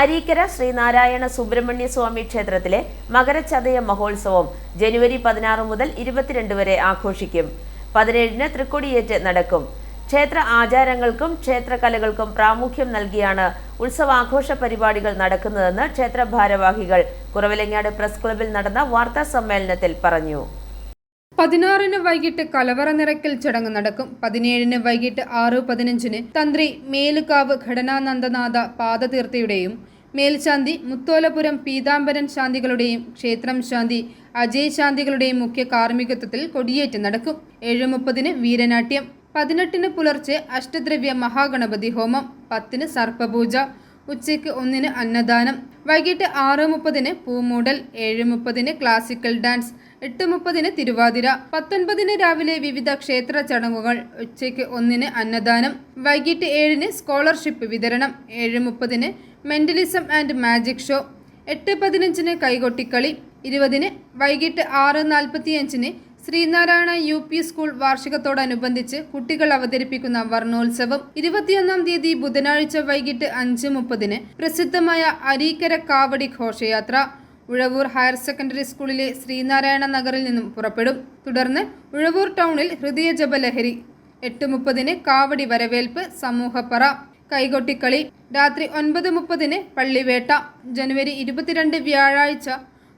അരീക്കര ശ്രീനാരായണ സുബ്രഹ്മണ്യ സ്വാമി ക്ഷേത്രത്തിലെ മകരച്ചതയ മഹോത്സവം ജനുവരി പതിനാറ് മുതൽ ഇരുപത്തിരണ്ട് വരെ ആഘോഷിക്കും. പതിനേഴിന് തൃക്കൊടിയേറ്റ് നടക്കും. ക്ഷേത്ര ആചാരങ്ങൾക്കും ക്ഷേത്രകലകൾക്കും പ്രാമുഖ്യം നൽകിയാണ് ഉത്സവാഘോഷ പരിപാടികൾ നടക്കുന്നതെന്ന് ക്ഷേത്ര ഭാരവാഹികൾ കുറവിലങ്ങാട് പ്രസ് ക്ലബിൽ നടന്ന വാർത്താ സമ്മേളനത്തിൽ പറഞ്ഞു. പതിനാറിന് വൈകിട്ട് കലവറ നിറയ്ക്കൽ ചടങ്ങ് നടക്കും. പതിനേഴിന് വൈകിട്ട് ആറ് പതിനഞ്ചിന് തന്ത്രി മേലുകാവ് ഘടനാനന്ദനാഥ പാദതീർത്ഥയുടെയും മേൽശാന്തി മുത്തോലപുരം പീതാംബരൻ ശാന്തികളുടെയും ക്ഷേത്രം ശാന്തി അജയ് ശാന്തികളുടെയും മുഖ്യ കാർമ്മികത്വത്തിൽ കൊടിയേറ്റ് നടക്കും. ഏഴ് മുപ്പതിന് വീരനാട്യം പതിനെട്ടിന് പുലർച്ചെ അഷ്ടദ്രവ്യ മഹാഗണപതി ഹോമം പത്തിന് സർപ്പപൂജ ഉച്ചയ്ക്ക് ഒന്നിന് അന്നദാനം വൈകിട്ട് ആറ് മുപ്പതിന് പൂമൂടൽ ഏഴ് മുപ്പതിന് ക്ലാസിക്കൽ ഡാൻസ് എട്ട് മുപ്പതിന് തിരുവാതിര പത്തൊൻപതിന് രാവിലെ വിവിധ ക്ഷേത്ര ചടങ്ങുകൾ ഉച്ചയ്ക്ക് ഒന്നിന് അന്നദാനം വൈകിട്ട് ഏഴിന് സ്കോളർഷിപ്പ് വിതരണം ഏഴ് മുപ്പതിന് മെന്റലിസം ആൻഡ് മാജിക് ഷോ എട്ട് പതിനഞ്ചിന് കൈകൊട്ടിക്കളി ഇരുപതിന് വൈകിട്ട് ആറ് നാൽപ്പത്തിയഞ്ചിന് ശ്രീനാരായണ യു പി സ്കൂൾ വാർഷികത്തോടനുബന്ധിച്ച് കുട്ടികൾ അവതരിപ്പിക്കുന്ന വർണോത്സവം ഇരുപത്തിയൊന്നാം തീയതി ബുധനാഴ്ച വൈകിട്ട് അഞ്ച് മുപ്പതിന് പ്രസിദ്ധമായ അരീക്കര കാവടി ഘോഷയാത്ര ഉഴവൂർ ഹയർ സെക്കൻഡറി സ്കൂളിലെ ശ്രീനാരായണ നഗറിൽ നിന്നും പുറപ്പെടും. തുടർന്ന് ഉഴവൂർ ടൗണിൽ ഹൃദയ ജപലഹരി എട്ട് മുപ്പതിന് കാവടി വരവേൽപ്പ് സമൂഹപ്പറ കൈകൊട്ടിക്കളി രാത്രി ഒൻപത് മുപ്പതിന് പള്ളിവേട്ട ജനുവരി ഇരുപത്തിരണ്ട് വ്യാഴാഴ്ച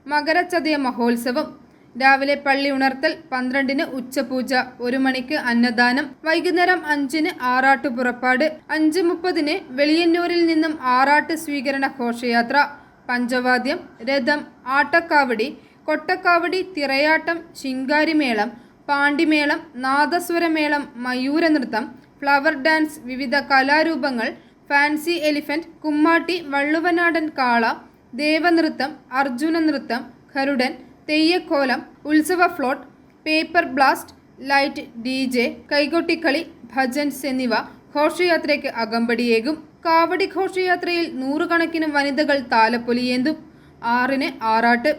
മകരചതയ മഹോത്സവം രാവിലെ പള്ളി ഉണർത്തൽ പന്ത്രണ്ടിന് ഉച്ചപൂജ ഒരു മണിക്ക് അന്നദാനം വൈകുന്നേരം അഞ്ചിന് ആറാട്ട് പുറപ്പാട് അഞ്ച് മുപ്പതിന് വെളിയന്നൂരിൽ നിന്നും ആറാട്ട് സ്വീകരണ ഘോഷയാത്ര പഞ്ചവാദ്യം രഥം ആട്ടക്കാവടി കൊട്ടക്കാവടി തിറയാട്ടം ശിങ്കാരിമേളം പാണ്ടിമേളം നാദസ്വരമേളം മയൂരനൃത്തം ഫ്ലവർ ഡാൻസ് വിവിധ കലാരൂപങ്ങൾ ഫാൻസി എലിഫന്റ് കുമ്മാട്ടി വള്ളുവനാടൻ കാള ദേവനൃത്തം അർജുന നൃത്തം ഖരുടൻ തെയ്യക്കോലം ഉത്സവ float paper blast light D J കൈകൊട്ടിക്കളി ഭജൻസ് എന്നിവ ഘോഷയാത്രയ്ക്ക് അകമ്പടിയേകും. കാവടി ഘോഷയാത്രയിൽ നൂറുകണക്കിന് വനിതകൾ താലപ്പൊലിയേന്തും. ആറിന് ആറാട്ട്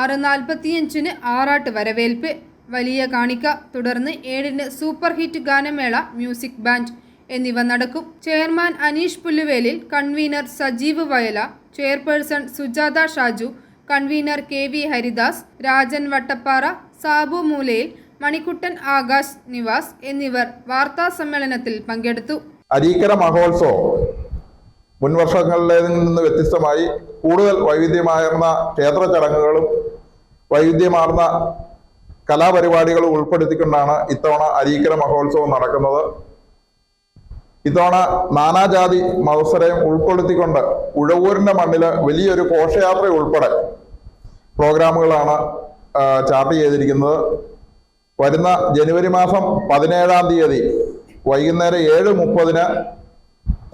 ആറ് നാൽപ്പത്തിയഞ്ചിന് ആറാട്ട് വരവേൽപ്പ്. വലിയ കാണിക്ക തുടർന്ന് ഏഴിന് സൂപ്പർ ഹിറ്റ് ഗാനമേള മ്യൂസിക് ബാൻഡ് എന്നിവ നടക്കും. Chairman Aneesh Pulluvelil convener Sajeev Vayala chairperson Sujatha Shaju convener K V Haridas Rajan Vattappara Sabu Moolayil Manikuttan Akash Niwas എന്നിവർ വാർത്താ സമ്മേളനത്തിൽ പങ്കെടുത്തു. അരീക്കര മഹോത്സവം മുൻ വർഷങ്ങളിലേതിൽ നിന്ന് വ്യത്യസ്തമായി കൂടുതൽ വൈവിധ്യമാർന്ന ക്ഷേത്ര ചടങ്ങുകളും വൈവിധ്യമാർന്ന കലാപരിപാടികളും ഉൾപ്പെടുത്തിക്കൊണ്ടാണ് ഇത്തവണ അരീക്കര മഹോത്സവം നടക്കുന്നത്. ഇത്തവണ നാനാജാതി മത്സരം ഉൾപ്പെടുത്തിക്കൊണ്ട് ഉഴവൂരിന്റെ മണ്ണിൽ വലിയൊരു ഘോഷയാത്ര ഉൾപ്പെടെ പ്രോഗ്രാമുകളാണ് ചാർട്ട് ചെയ്തിരിക്കുന്നത്. വരുന്ന ജനുവരി മാസം പതിനേഴാം തീയതി വൈകുന്നേരം ഏഴ് മുപ്പതിന്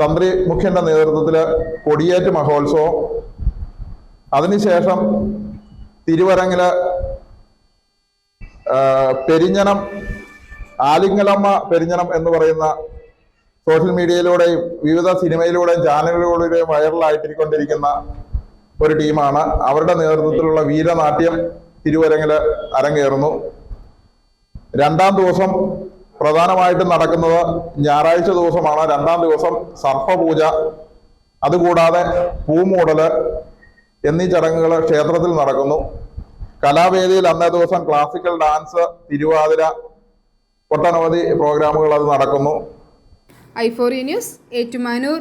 തന്ത്രി മുഖ്യന്റെ നേതൃത്വത്തിൽ കൊടിയേറ്റ് മഹോത്സവം. അതിനുശേഷം തിരുവരങ്ങിൽ പെരിഞ്ഞനം ആലിംഗലമ്മ പെരിഞ്ഞനം എന്ന് പറയുന്ന സോഷ്യൽ മീഡിയയിലൂടെയും വിവിധ സിനിമയിലൂടെയും ചാനലുകളിലൂടെയും വൈറലായിട്ടിരിക്കൊണ്ടിരിക്കുന്ന ഒരു ടീമാണ്. അവരുടെ നേതൃത്വത്തിലുള്ള വീരനാട്യം തിരുവരങ്ങിൽ അരങ്ങേറുന്നു. രണ്ടാം ദിവസം പ്രധാനമായിട്ടും നടക്കുന്നത് ഞായറാഴ്ച ദിവസമാണ്. രണ്ടാം ദിവസം സർപ്പപൂജ. അതുകൂടാതെ പൂമൂടൽ എന്നീ ചടങ്ങുകൾ ക്ഷേത്രത്തിൽ നടക്കുന്നു. കലാവേദിയിൽ അന്നേ ദിവസം ക്ലാസിക്കൽ ഡാൻസ് തിരുവാതിര ഒട്ടനവധി പ്രോഗ്രാമുകൾ അത് നടക്കുന്നു. ഐഫോറി ന്യൂസ് ഏറ്റുമാനൂർ.